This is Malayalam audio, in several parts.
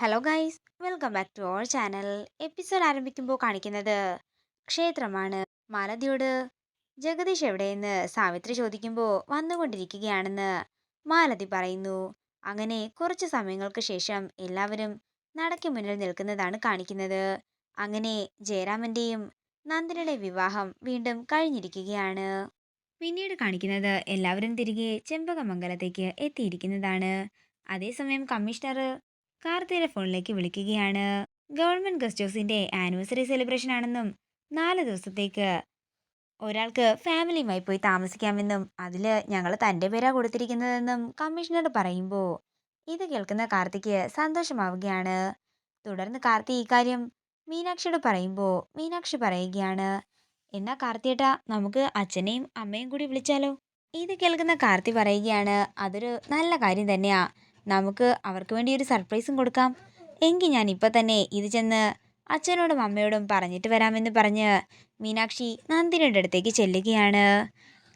Hello guys welcome back to our channel episode ആരംഭിക്കുമ്പോൾ കാണിക്കുന്നത് ക്ഷേത്രമാണ്. മാലതിയോട് ജഗദീഷ് എവിടെയെന്ന് സാവിത്രി ചോദിക്കുമ്പോൾ വന്നുകൊണ്ടിരിക്കുകയാണെന്ന് മാലതി പറയുന്നു. അങ്ങനെ കുറച്ച് സമയങ്ങൾക്ക് ശേഷം എല്ലാവരും നടക്ക് മുന്നിൽ നിൽക്കുന്നതാണ് കാണിക്കുന്നത്. അങ്ങനെ ജയരാമന്റെയും നന്ദനയുടെ വിവാഹം വീണ്ടും കഴിഞ്ഞിരിക്കുകയാണ്. പിന്നീട് കാണിക്കുന്നത് എല്ലാവരും തിരികെ ചെമ്പകമംഗലത്തേക്ക് എത്തിയിരിക്കുന്നതാണ്. അതേസമയം കമ്മീഷണർ കാർത്തിയുടെ ഫോണിലേക്ക് വിളിക്കുകയാണ്. ഗവൺമെന്റ് ഗസ്റ്റ് ഹൗസിന്റെ ആനിവേഴ്സറി സെലിബ്രേഷൻ ആണെന്നും നാല് ദിവസത്തേക്ക് ഒരാൾക്ക് ഫാമിലിയുമായി പോയി താമസിക്കാമെന്നും അതിൽ ഞങ്ങൾ തന്റെ പേരാ കൊടുത്തിരിക്കുന്നതെന്നും കമ്മീഷണർ പറയുമ്പോൾ ഇത് കേൾക്കുന്ന കാർത്തിക്ക് സന്തോഷമാവുകയാണ്. തുടർന്ന് കാർത്തി ഇക്കാര്യം മീനാക്ഷിയോട് പറയുമ്പോൾ മീനാക്ഷി പറയുകയാണ് എന്നാ കാർത്തിയേട്ടാ നമുക്ക് അച്ഛനെയും അമ്മയും കൂടി വിളിച്ചാലോ? ഇത് കേൾക്കുന്ന കാർത്തി പറയുകയാണ് അതൊരു നല്ല കാര്യം തന്നെയാ. നമുക്ക് അവർക്ക് വേണ്ടി ഒരു സർപ്രൈസും കൊടുക്കാം. എങ്കിൽ ഞാൻ ഇപ്പം തന്നെ ഇത് ചെന്ന് അച്ഛനോടും അമ്മയോടും പറഞ്ഞിട്ട് വരാമെന്ന് പറഞ്ഞ് മീനാക്ഷി നന്ദിനിയുടെ അടുത്തേക്ക് ചെല്ലുകയാണ്.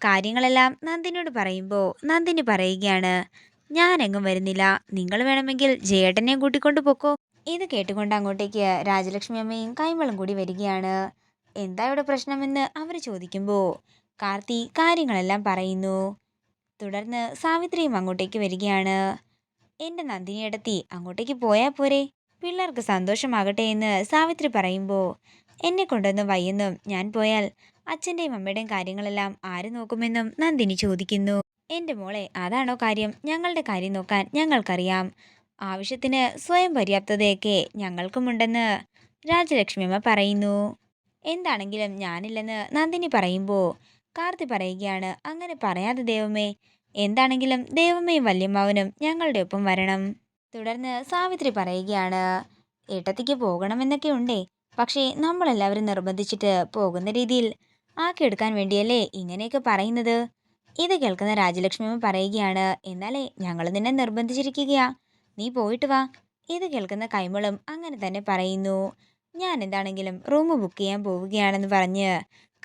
കാര്യങ്ങളെല്ലാം നന്ദിനിയോട് പറയുമ്പോൾ നന്ദിനി പറയുകയാണ് ഞാനെങ്ങും വരുന്നില്ല. നിങ്ങൾ വേണമെങ്കിൽ ജയേട്ടനെയും കൂട്ടിക്കൊണ്ട് പൊക്കോ. ഇത് കേട്ടുകൊണ്ട് അങ്ങോട്ടേക്ക് രാജലക്ഷ്മി അമ്മയും കൈമളും കൂടി വരികയാണ്. എന്താ ഇവിടെ പ്രശ്നമെന്ന്? അവർ ചോദിക്കുമ്പോൾ കാർത്തി കാര്യങ്ങളെല്ലാം പറയുന്നു. തുടർന്ന് സാവിത്രിയും അങ്ങോട്ടേക്ക് വരികയാണ്. എന്റെ നന്ദിനിയടത്തി അങ്ങോട്ടേക്ക് പോയാൽ പോരെ. പിള്ളേർക്ക് സന്തോഷമാകട്ടെ എന്ന് സാവിത്രി പറയുമ്പോൾ എന്നെ കൊണ്ടൊന്നും വയ്യെന്നും ഞാൻ പോയാൽ അച്ഛന്റെയും അമ്മയുടെയും കാര്യങ്ങളെല്ലാം ആര് നോക്കുമെന്നും നന്ദിനി ചോദിക്കുന്നു. എന്റെ മോളെ അതാണോ കാര്യം? ഞങ്ങളുടെ കാര്യം നോക്കാൻ ഞങ്ങൾക്കറിയാം. ആവശ്യത്തിന് സ്വയം പര്യാപ്തതയൊക്കെ ഞങ്ങൾക്കുമുണ്ടെന്ന് രാജലക്ഷ്മിയമ്മ പറയുന്നു. എന്താണെങ്കിലും ഞാനില്ലെന്ന് നന്ദിനി പറയുമ്പോൾ കാർത്തി പറയുകയാണ് അങ്ങനെ പറയാതെ ദൈവമേ എന്താണെങ്കിലും ദൈവമേയും വല്യമ്മാവനും ഞങ്ങളുടെ ഒപ്പം വരണം. തുടർന്ന് സാവിത്രി പറയുകയാണ് ഏട്ടത്തിക്ക് പോകണമെന്നൊക്കെ ഉണ്ടേ. പക്ഷേ നമ്മളെല്ലാവരും നിർബന്ധിച്ചിട്ട് പോകുന്ന രീതിയിൽ ആക്കിയെടുക്കാൻ വേണ്ടിയല്ലേ ഇങ്ങനെയൊക്കെ പറയുന്നത്? ഇത് കേൾക്കുന്ന രാജലക്ഷ്മിയമ്മ പറയുകയാണ് എന്നാലേ ഞങ്ങൾ നിന്നെ നിർബന്ധിച്ചിരിക്കുകയാ. നീ പോയിട്ട് വാ. ഇത് കേൾക്കുന്ന കൈമളും അങ്ങനെ തന്നെ പറയുന്നു. ഞാൻ എന്താണെങ്കിലും റൂം ബുക്ക് ചെയ്യാൻ പോവുകയാണെന്ന് പറഞ്ഞ്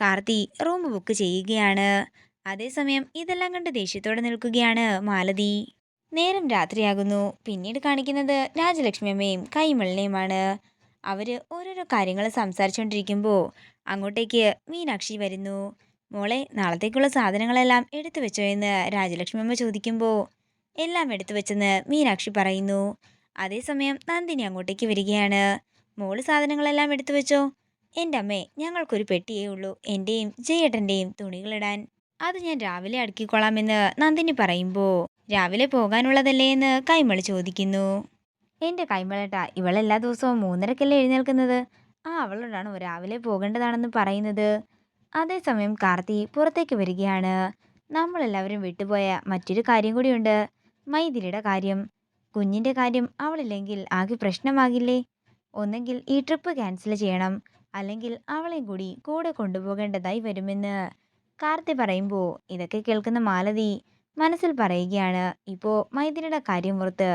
കാർത്തി റൂം ബുക്ക് ചെയ്യുകയാണ്. അതേസമയം ഇതെല്ലാം കണ്ട് ദേഷ്യത്തോടെ നിൽക്കുകയാണ് മാലതി. നേരം രാത്രിയാകുന്നു. പിന്നീട് കാണിക്കുന്നത് രാജലക്ഷ്മി അമ്മയും കൈമളിനെയുമാണ്. അവർ ഓരോരോ കാര്യങ്ങൾ സംസാരിച്ചുകൊണ്ടിരിക്കുമ്പോൾ അങ്ങോട്ടേക്ക് മീനാക്ഷി വരുന്നു. മോളെ നാളത്തേക്കുള്ള സാധനങ്ങളെല്ലാം എടുത്തു വെച്ചോ എന്ന് രാജലക്ഷ്മി അമ്മ ചോദിക്കുമ്പോൾ എല്ലാം എടുത്തു വെച്ചെന്ന് മീനാക്ഷി പറയുന്നു. അതേസമയം നന്ദിനി അങ്ങോട്ടേക്ക് വരികയാണ്. മോൾ സാധനങ്ങളെല്ലാം എടുത്തു വെച്ചോ? എന്റെ അമ്മേ ഞങ്ങൾക്കൊരു പെട്ടിയേ ഉള്ളൂ. എന്റെയും ജയേട്ടന്റെയും തുണികളിടാൻ അത് ഞാൻ രാവിലെ അടുക്കിക്കൊള്ളാമെന്ന് നന്ദിനി പറയുമ്പോൾ രാവിലെ പോകാനുള്ളതല്ലേ എന്ന് കൈമൾ ചോദിക്കുന്നു. എന്റെ കൈമളേട്ട ഇവളെല്ലാ ദിവസവും മൂന്നരക്കല്ലേ എഴുന്നേൽക്കുന്നത്? ആ അവളോടാണ് രാവിലെ പോകേണ്ടതാണെന്ന് പറയുന്നത്? അതേസമയം കാർത്തി പുറത്തേക്ക് വരികയാണ്. നമ്മളെല്ലാവരും വിട്ടുപോയ മറ്റൊരു കാര്യം കൂടിയുണ്ട്. മൈഥിലിയുടെ കാര്യം. കുഞ്ഞിന്റെ കാര്യം അവളില്ലെങ്കിൽ ആകെ പ്രശ്നമാകില്ലേ? ഒന്നെങ്കിൽ ഈ ട്രിപ്പ് ക്യാൻസൽ ചെയ്യണം. അല്ലെങ്കിൽ അവളെയും കൂടി കൂടെ കൊണ്ടുപോകേണ്ടതായി വരുമെന്ന് കാർത്തി പറയുമ്പോൾ ഇതൊക്കെ കേൾക്കുന്ന മാലതി മനസ്സിൽ പറയുകയാണ് ഇപ്പോൾ മൈഥിലിയുടെ കാര്യം ഓർത്ത്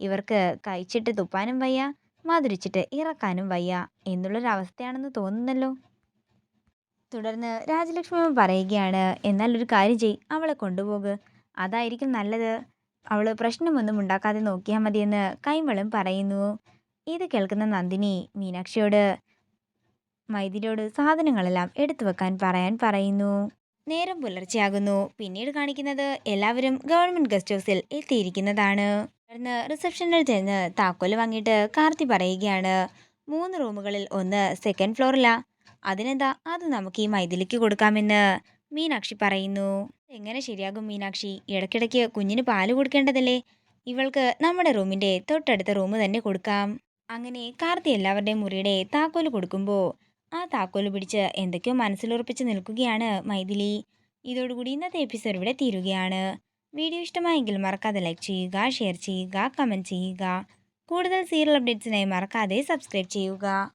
ഇവർക്ക് കഴിച്ചിട്ട് തുപ്പാനും വയ്യ മധുരിച്ചിട്ട് ഇറക്കാനും വയ്യ എന്നുള്ളൊരവസ്ഥയാണെന്ന് തോന്നുന്നല്ലോ? തുടർന്ന് രാജലക്ഷ്മി പറയുകയാണ് എന്നാൽ ഒരു കാര്യം ചെയ് അവളെ കൊണ്ടുപോകുക അതായിരിക്കും നല്ലത്. അവൾ പ്രശ്നമൊന്നും ഉണ്ടാക്കാതെ നോക്കിയാൽ മതിയെന്ന് കൈമളും പറയുന്നു. ഇത് കേൾക്കുന്ന നന്ദിനി മീനാക്ഷിയോട് മൈഥിലിയോട് സാധനങ്ങളെല്ലാം എടുത്തു വെക്കാൻ പറയാൻ പറയുന്നു. നേരം പുലർച്ചെയാകുന്നു. പിന്നീട് കാണിക്കുന്നത് എല്ലാവരും ഗവൺമെന്റ് ഗസ്റ്റ് ഹൗസിൽ എത്തിയിരിക്കുന്നതാണ്. തുടർന്ന് റിസപ്ഷനിൽ ചെന്ന് താക്കോൽ വാങ്ങിയിട്ട് കാർത്തി പറയുകയാണ്. മൂന്ന് റൂമുകളിൽ ഒന്ന് സെക്കൻഡ് ഫ്ലോറിലാ അതിനെന്താ? അത് നമുക്ക് ഈ മൈഥിലിക്ക് കൊടുക്കാമെന്ന് മീനാക്ഷി പറയുന്നു. എങ്ങനെ ശരിയാകും മീനാക്ഷി? ഇടയ്ക്കിടയ്ക്ക് കുഞ്ഞിന് പാൽ കൊടുക്കേണ്ടതല്ലേ? ഇവൾക്ക് നമ്മുടെ റൂമിന്റെ തൊട്ടടുത്ത റൂം തന്നെ കൊടുക്കാം. അങ്ങനെ കാർത്തി എല്ലാവരുടെയും മുറിയുടെ താക്കോൽ കൊടുക്കുമ്പോൾ ആ താക്കോൽ പിടിച്ച് എന്തൊക്കെയോ മനസ്സിലുറപ്പിച്ച് നിൽക്കുകയാണ് മൈഥിലി. ഇതോടുകൂടി ഇന്നത്തെ എപ്പിസോഡ് ഇവിടെ തീരുകയാണ്. വീഡിയോ ഇഷ്ടമായെങ്കിൽ മറക്കാതെ ലൈക്ക് ചെയ്യുക ഷെയർ ചെയ്യുക കമന്റ് ചെയ്യുക. കൂടുതൽ സീരിയൽ അപ്ഡേറ്റ്സിനായി മറക്കാതെ സബ്സ്ക്രൈബ് ചെയ്യുക.